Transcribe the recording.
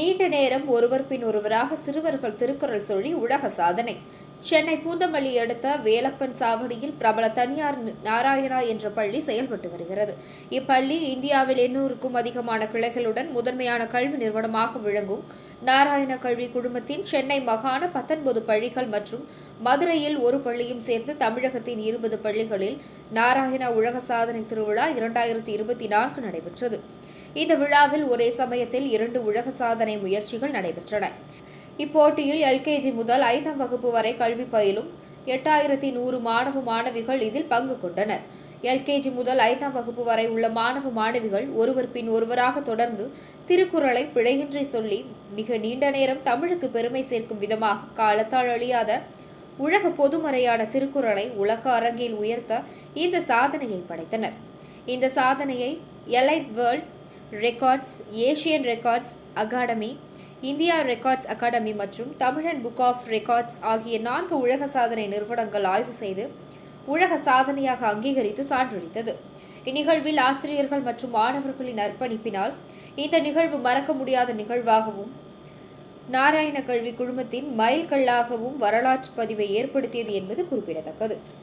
நீண்ட நேரம் ஒருவர் பின் ஒருவராக சிறுவர்கள் திருக்குறள் சொல்லி உலக சாதனை. சென்னை பூந்தமல்லி அடுத்த வேலப்பன் சாவடியில் பிரபல தனியார் நாராயணா என்ற பள்ளி செயல்பட்டு வருகிறது. இப்பள்ளி இந்தியாவில் எண்ணூறுக்கும் அதிகமான கிளைகளுடன் முதன்மையான கல்வி நிறுவனமாக விளங்கும் நாராயண கல்வி குழுமத்தின் சென்னை மாகாண பத்தொன்பது பள்ளிகள் மற்றும் மதுரையில் ஒரு பள்ளியும் சேர்ந்து தமிழகத்தின் இருபது பள்ளிகளில் நாராயணா உலக சாதனை திருவிழா இரண்டாயிரத்தி இருபத்தி நான்கு நடைபெற்றது. இந்த விழாவில் ஒரே சமயத்தில் இரண்டு உலக சாதனை முயற்சிகள் நடைபெற்றன. இப்போட்டியில் எல்கேஜி முதல் ஐந்தாம் வகுப்பு வரை கல்வி பயிலும் எட்டாயிரத்தி நூறு மாணவ மாணவிகள் இதில் பங்கு கொண்டனர். எல்கேஜி முதல் ஐந்தாம் வகுப்பு வரை உள்ள மாணவ மாணவிகள் ஒருவர் பின் ஒருவராக தொடர்ந்து திருக்குறளை பிழையின்றி சொல்லி மிக நீண்ட நேரம் தமிழுக்கு பெருமை சேர்க்கும் விதமாக காலத்தால் அழியாத உலக பொதுமறையான திருக்குறளை உலக அரங்கில் உயர்த்த இந்த சாதனையை படைத்தனர். இந்த சாதனையை elite world records Asian records academy India records academy மற்றும் தமிழன் புக் ஆஃப் ரெக்கார்ட்ஸ் ஆகிய நான்கு உலக சாதனை நிறுவனங்கள் ஆய்வு செய்து உலக சாதனையாக அங்கீகரித்து சான்றளித்தது. இந்நிகழ்வில் ஆசிரியர்கள் மற்றும் மாணவர்களின் அர்ப்பணிப்பினால் இந்த நிகழ்வு மறக்க முடியாத நிகழ்வாகவும் நாராயண கல்வி குழுமத்தின் மைல்கல்லாகவும் வரலாற்று பதிவை ஏற்படுத்தியது என்பது குறிப்பிடத்தக்கது.